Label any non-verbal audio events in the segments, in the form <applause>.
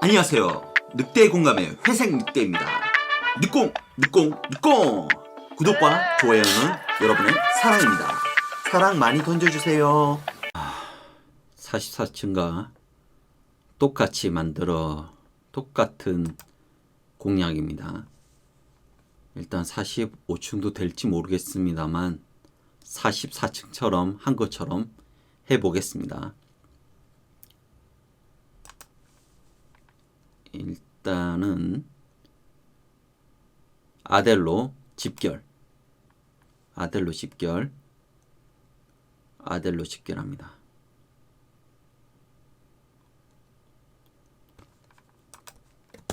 안녕하세요. 늑대의 공감의 회색 늑대입니다. 늑공, 늑공, 늑공! 구독과 좋아요는 여러분의 사랑입니다. 사랑 많이 던져주세요. 44층과 똑같이 만들어 똑같은 공략입니다. 일단 45층도 될지 모르겠습니다만 44층처럼 한 것처럼 해보겠습니다. 일단은 아델로 집결 아델로 집결 아델로 집결합니다.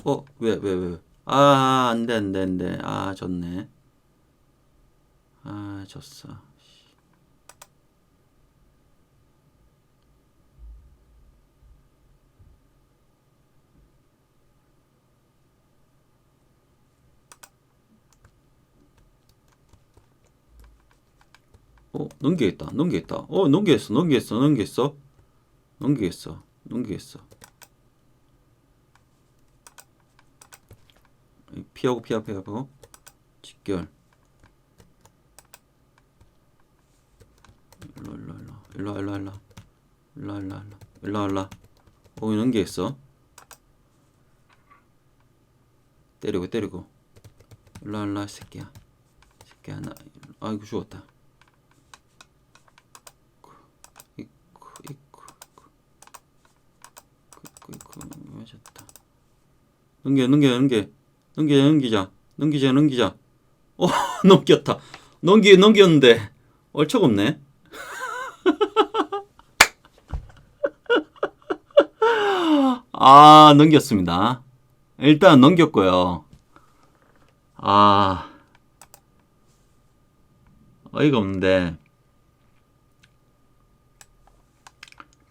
어, 왜, 왜, 왜? 아, 안 돼, 안 돼, 안 돼. 아, 졌네. 아, 졌어. 어, 넘기겠다. 넘기겠다. 어, 넘기겠어. 넘기겠어. 넘기겠어. 넘기겠어. 넘기겠어. 피하고 피하고 피하고 직결. 일로 일로 일로 일로 일로 일로 일로 일로 일로 일로 어, 넘기겠어. 때리고 때리고 일로 일로 새끼야. 새끼야 나 아이고 죽었다. 이쿠 이쿠 이쿠 이쿠 맞았다. 넘겨 넘겨 넘겨 넘기자 넘기자 넘기자 넘기자. 어 <laughs> 넘겼다. 넘기 넘겼는데 얼척 없네. <laughs> 아 넘겼습니다. 일단 넘겼고요. 아 어이가 없는데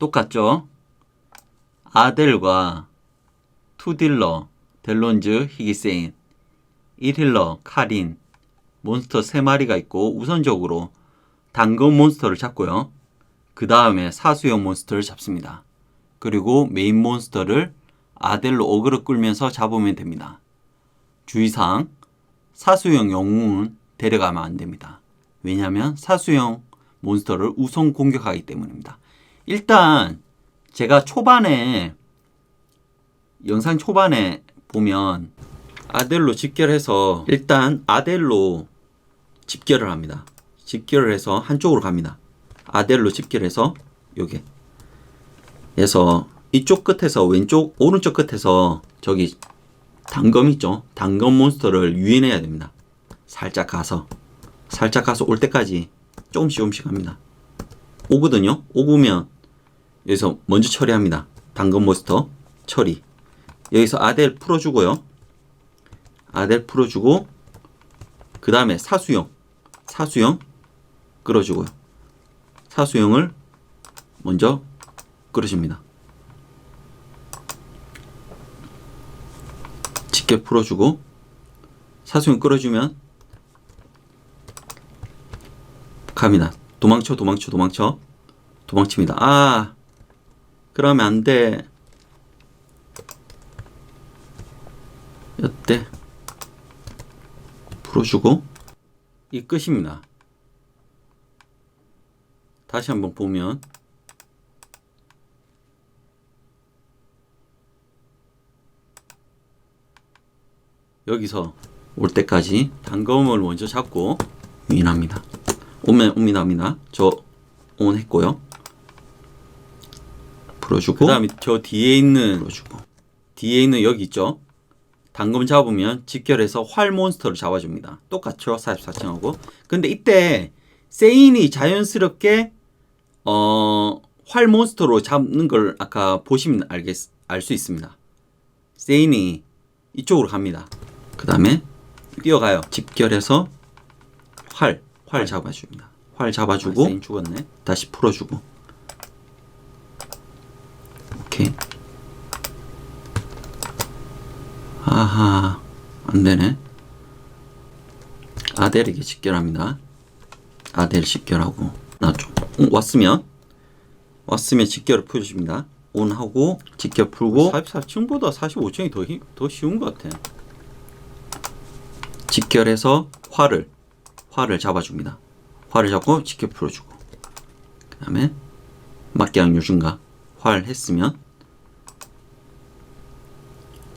똑같죠? 아델과 투딜러, 델론즈, 히기세인, 1힐러, 카린, 몬스터 3마리가 있고 우선적으로 당근 몬스터를 잡고요. 그 다음에 사수형 몬스터를 잡습니다. 그리고 메인 몬스터를 아델로 어그로 끌면서 잡으면 됩니다. 주의사항 사수형 영웅은 데려가면 안 됩니다. 왜냐하면 사수형 몬스터를 우선 공격하기 때문입니다. 일단 제가 초반에 영상 초반에 보면 아델로 집결해서 일단 아델로 집결을 합니다. 집결을 해서 한쪽으로 갑니다. 아델로 집결해서 요게 해서 이쪽 끝에서 왼쪽 오른쪽 끝에서 저기 단검 있죠? 단검 몬스터를 유인해야 됩니다. 살짝 가서 살짝 가서 올 때까지 조금씩 조금씩 합니다. 오거든요. 오면 여기서 먼저 처리합니다. 당근 몬스터 처리. 여기서 아델 풀어주고요. 아델 풀어주고 그 다음에 사수용 사수용 끌어주고요. 사수용을 먼저 끌어줍니다. 직계 풀어주고 사수용 끌어주면 갑니다. 도망쳐 도망쳐 도망쳐 도망칩니다. 아 그러면 안 돼. 여태 풀어주고 이 끝입니다. 다시 한번 보면 여기서 올 때까지 단검을 먼저 잡고 유인합니다. 오면 옵니다, 옵니다. 저 온 했고요. 풀어주고 그다음에 저 뒤에 있는 풀어주고 뒤에 있는 여기 있죠. 당금 잡으면 직결해서 활 몬스터를 잡아줍니다. 똑같죠? 44층하고. 근데 이때 세인이 자연스럽게 어, 활 몬스터로 잡는 걸 아까 보시면 알겠 알 수 있습니다. 세인이 이쪽으로 갑니다. 그 다음에 뛰어가요. 집결해서 활, 활 잡아줍니다. 활 잡아주고 아, 세인 죽었네. 다시 풀어주고 오케이. 아하, 안 되네. 아델에게 직결합니다. 아델 직결하고, 나 좀, 어, 왔으면, 왔으면 직결을 풀어줍니다. 온 하고 직접 풀고 44층보다 45층이 더, 힘- 더 쉬운 것 같아. 직결해서 활을 활을 잡아줍니다. 활을 잡고 직결 풀어주고 그 다음에 막대양 요즘가 활 했으면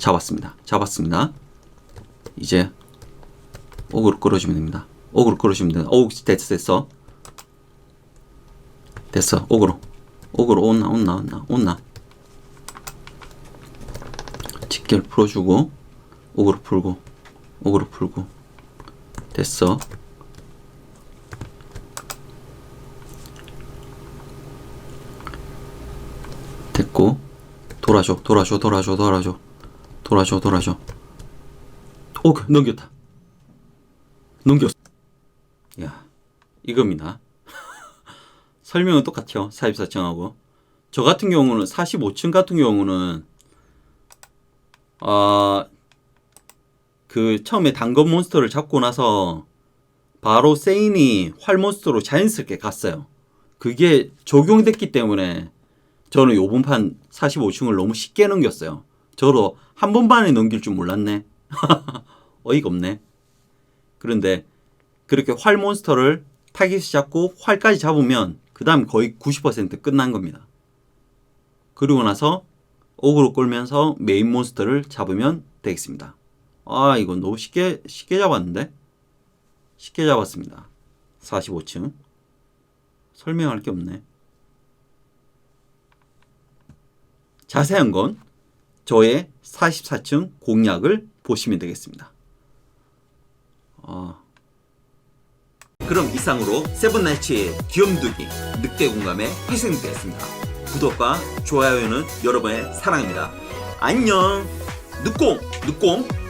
잡았습니다. 잡았습니다. 이제 옥으로 끌어주면 됩니다. 옥으로 끌어주면 됩니다. 옥 됐어 됐어 됐어 옥으로 옥으로 온나 온나 온나 온나 직결 풀어주고 옥으로 풀고 옥으로 풀고 됐어 됐고 돌아줘 돌아줘 돌아줘 돌아줘 돌아줘 돌아줘. 오 넘겼다. 넘겼어. 야 이겁니다. <laughs> 설명은 똑같죠 44층하고. 저 같은 경우는 45층 같은 경우는 아, 그 처음에 단검 몬스터를 잡고 나서 바로 세인이 활 몬스터로 자연스럽게 갔어요. 그게 적용됐기 때문에 저는 요번 판 45층을 너무 쉽게 넘겼어요. 저도 한번 반에 넘길 줄 몰랐네. <laughs> 어이가 없네. 그런데 그렇게 활 몬스터를 타깃 잡고 활까지 잡으면 그 다음 거의 90% 끝난 겁니다. 그리고 나서 옥으로 끌면서 메인 몬스터를 잡으면 되겠습니다. 아, 이거 너무 쉽게, 쉽게 잡았는데? 쉽게 잡았습니다. 45층. 설명할 게 없네. 자세한 건 저의 44층 공략을 보시면 되겠습니다. 아. 그럼 이상으로 세븐나이츠의 귀염두기 늑대 공감에 희생되었습니다. 구독과 좋아요는 여러분의 사랑입니다. 안녕. 늑공, 늑공.